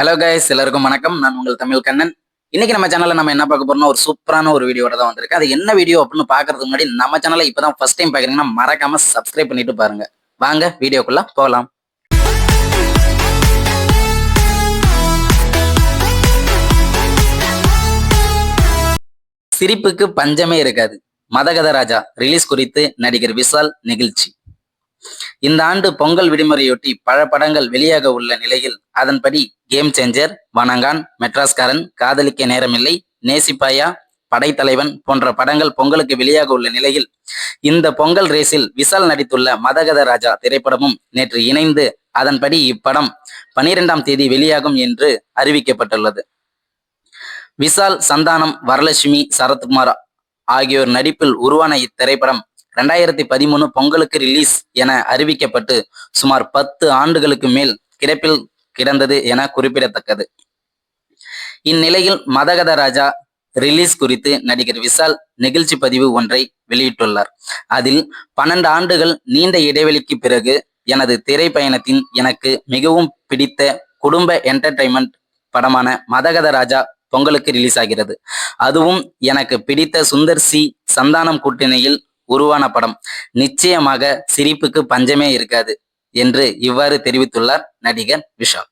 Hello guys எல்லாருக்கும் வணக்கம். நான் உங்கள் தமிழ் கண்ணன். இன்னைக்கு நம்ம சேனல்ல நம்ம என்ன பார்க்க போறோம்னா ஒரு சூப்பரான ஒரு வீடியோட தான் வந்திருக்கு. அது என்ன வீடியோ அப்படின்னு பாக்குறதுக்கு முன்னாடி நம்ம சேனலை இப்பதான் ஃபர்ஸ்ட் டைம் பாக்குறீங்கன்னா மறக்காம சப்ஸ்கிரைப் பண்ணிட்டு பாருங்க. வாங்க வீடியோக்குள்ள போகலாம் சிரிப்புக்கு பஞ்சமே இருக்காது. மதகத ராஜா ரிலீஸ் குறித்து நடிகர் விஷால் நிகழ்ச்சி. இந்த ஆண்டு பொங்கல் விடுமுறையொட்டி பல படங்கள் வெளியாக உள்ள நிலையில் அதன்படி கேம் சேஞ்சர் வனங்கான் மெட்ராஸ்காரன் காதலிக்க நேரமில்லை நேசிப்பாயா படைத்தலைவன் போன்ற படங்கள் பொங்கலுக்கு வெளியாக உள்ள நிலையில் இந்த பொங்கல் ரேஸில் விஷால் நடித்துள்ள மதகத ராஜா திரைப்படமும் நேற்று இணைந்து அதன்படி இப்படம் பனிரெண்டாம் தேதி வெளியாகும் என்று அறிவிக்கப்பட்டுள்ளது. விஷால் சந்தானம் வரலட்சுமி சரத்குமார் ஆகியோர் நடிப்பில் உருவான இத்திரைப்படம் ரெண்டாயிரத்தி பதிமூணு பொங்கலுக்கு ரிலீஸ் என அறிவிக்கப்பட்டு சுமார் பத்து ஆண்டுகளுக்கு மேல் கிடப்பில் கிடந்தது என குறிப்பிடத்தக்கது. இந்நிலையில் மதகத ராஜா ரிலீஸ் குறித்து நடிகர் விஷால் நிகழ்ச்சி பதிவு ஒன்றை வெளியிட்டுள்ளார். அதில் பன்னெண்டு ஆண்டுகள் நீண்ட இடைவெளிக்கு பிறகு எனது திரைப்பயணத்தின் எனக்கு மிகவும் பிடித்த குடும்ப என்டர்டைன்மெண்ட் படமான மதகத ராஜா பொங்கலுக்கு ரிலீஸ் ஆகிறது. அதுவும் எனக்கு பிடித்த சுந்தர் சி சந்தானம் கூட்டணியில் உருவான படம். நிச்சயமாக சிரிப்புக்கு பஞ்சமே இருக்காது என்று இவ்வாறு தெரிவித்துள்ளார் நடிகர் விஷால்.